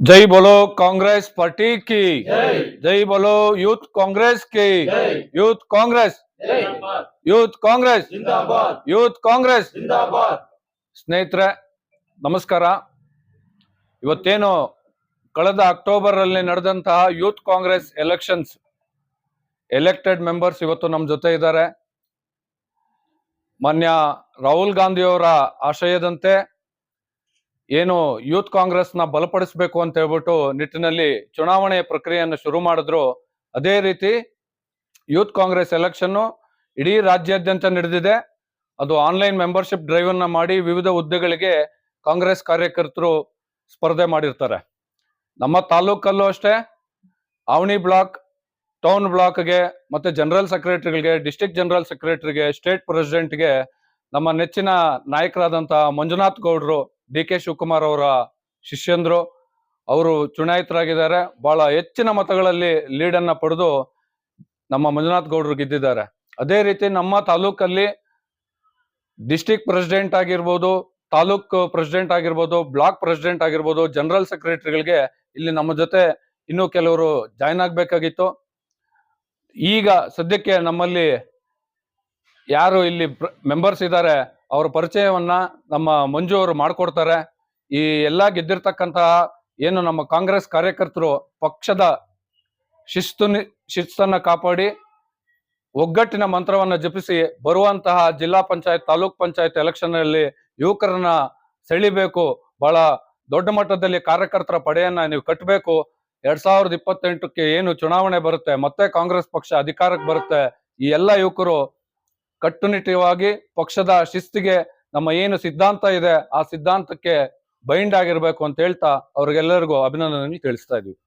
जय बोलो कांग्रेस पार्टी की जय बोलो यूथ कांग्रेस की ಯೂತ್ ಕಾಂಗ್ರೆಸ್ ಯೂತ್ ಕಾಂಗ್ರೆಸ್ ಜಿಂದಾಬಾದ್ ಯೂತ್ ಕಾಂಗ್ರೆಸ್ ಜಿಂದಾಬಾದ್ ಸ್ನೇಹಿತರೆ ನಮಸ್ಕಾರ ಇವತ್ತೇನು ಕಳೆದ ಅಕ್ಟೋಬರ್ ಅಲ್ಲಿ ನಡೆದಂತಹ youth Congress elections elected members ಇವತ್ತು ನಮ್ಮ ಜೊತೆ ಇದ್ದಾರೆ ಮಾನ್ಯ ರಾಹುಲ್ ಗಾಂಧಿ ಅವರ ಆಶಯದಂತೆ ಏನು ಯೂತ್ ಕಾಂಗ್ರೆಸ್ನ ಬಲಪಡಿಸಬೇಕು ಅಂತ ಹೇಳ್ಬಿಟ್ಟು ನಿಟ್ಟಿನಲ್ಲಿ ಚುನಾವಣೆ ಪ್ರಕ್ರಿಯೆಯನ್ನು ಶುರು ಮಾಡಿದ್ರು. ಅದೇ ರೀತಿ ಯೂತ್ ಕಾಂಗ್ರೆಸ್ ಎಲೆಕ್ಷನ್ ಇಡೀ ರಾಜ್ಯಾದ್ಯಂತ ನಡೆದಿದೆ. ಅದು ಆನ್ಲೈನ್ ಮೆಂಬರ್ಶಿಪ್ ಡ್ರೈವ್ ಅನ್ನ ಮಾಡಿ ವಿವಿಧ ಹುದ್ದೆಗಳಿಗೆ ಕಾಂಗ್ರೆಸ್ ಕಾರ್ಯಕರ್ತರು ಸ್ಪರ್ಧೆ ಮಾಡಿರ್ತಾರೆ. ನಮ್ಮ ತಾಲೂಕಲ್ಲೂ ಅಷ್ಟೇ ಅವಣಿ ಬ್ಲಾಕ್, ಟೌನ್ ಬ್ಲಾಕ್ಗೆ ಮತ್ತೆ ಜನರಲ್ ಸೆಕ್ರೆಟರಿಗಳಿಗೆ ಡಿಸ್ಟಿಕ್ ಜನರಲ್ ಸೆಕ್ರೆಟರಿಗೆ, ಸ್ಟೇಟ್ ಪ್ರೆಸಿಡೆಂಟ್ಗೆ ನಮ್ಮ ನೆಚ್ಚಿನ ನಾಯಕರಾದಂತಹ ಮಂಜುನಾಥ್ ಗೌಡ್ರು ಡಿ ಕೆ ಶಿವಕುಮಾರ್ ಅವರ ಶಿಷ್ಯಂದ್ರು. ಅವರು ಚುನಾಯಿತರಾಗಿದ್ದಾರೆ. ಬಹಳ ಹೆಚ್ಚಿನ ಮತಗಳಲ್ಲಿ ಲೀಡನ್ನು ಪಡೆದು ನಮ್ಮ ಮಂಜುನಾಥ್ ಗೌಡ್ರು ಗೆದ್ದಿದ್ದಾರೆ. ಅದೇ ರೀತಿ ನಮ್ಮ ತಾಲೂಕಲ್ಲಿ ಡಿಸ್ಟಿಕ್ ಪ್ರೆಸಿಡೆಂಟ್ ಆಗಿರ್ಬೋದು, ತಾಲೂಕ್ ಪ್ರೆಸಿಡೆಂಟ್ ಆಗಿರ್ಬೋದು, ಬ್ಲಾಕ್ ಪ್ರೆಸಿಡೆಂಟ್ ಆಗಿರ್ಬೋದು, ಜನರಲ್ ಸೆಕ್ರೆಟರಿಗಳಿಗೆ ಇಲ್ಲಿ ನಮ್ಮ ಜೊತೆ ಇನ್ನೂ ಕೆಲವರು ಜಾಯ್ನ್ ಆಗಬೇಕಾಗಿತ್ತು. ಈಗ ಸದ್ಯಕ್ಕೆ ನಮ್ಮಲ್ಲಿ ಯಾರು ಇಲ್ಲಿ ಮೆಂಬರ್ಸ್ ಇದ್ದಾರೆ ಅವರ ಪರಿಚಯವನ್ನ ನಮ್ಮ ಮಂಜು ಅವರು ಮಾಡ್ಕೊಡ್ತಾರೆ. ಈ ಎಲ್ಲ ಗೆದ್ದಿರ್ತಕ್ಕಂತಹ ಏನು ನಮ್ಮ ಕಾಂಗ್ರೆಸ್ ಕಾರ್ಯಕರ್ತರು ಪಕ್ಷದ ಶಿಸ್ತು ಶಿಸ್ತನ್ನ ಕಾಪಾಡಿ ಒಗ್ಗಟ್ಟಿನ ಮಂತ್ರವನ್ನ ಜಪಿಸಿ ಬರುವಂತಹ ಜಿಲ್ಲಾ ಪಂಚಾಯತ್, ತಾಲೂಕ್ ಪಂಚಾಯತ್ ಎಲೆಕ್ಷನ್ ಅಲ್ಲಿ ಯುವಕರನ್ನ ಸೆಳಿಬೇಕು. ಬಹಳ ದೊಡ್ಡ ಮಟ್ಟದಲ್ಲಿ ಕಾರ್ಯಕರ್ತರ ಪಡೆಯನ್ನ ನೀವು ಕಟ್ಟಬೇಕು ಎರಡ್ ಸಾವಿರದ ಇಪ್ಪತ್ತೆಂಟಕ್ಕೆ ಏನು ಚುನಾವಣೆ ಬರುತ್ತೆ, ಮತ್ತೆ ಕಾಂಗ್ರೆಸ್ ಪಕ್ಷ ಅಧಿಕಾರಕ್ಕೆ ಬರುತ್ತೆ. ಈ ಎಲ್ಲ ಯುವಕರು ಕಟ್ಟುನಿಟ್ಟವಾಗಿ ಪಕ್ಷದ ಶಿಸ್ತಿಗೆ ನಮ್ಮ ಏನು ಸಿದ್ಧಾಂತ ಇದೆ, ಆ ಸಿದ್ಧಾಂತಕ್ಕೆ ಬೈಂಡ್ ಆಗಿರ್ಬೇಕು ಅಂತ ಹೇಳ್ತಾ ಅವ್ರಿಗೆಲ್ಲರಿಗೂ ಅಭಿನಂದನೆ ತಿಳಿಸ್ತಾ ಇದೀವಿ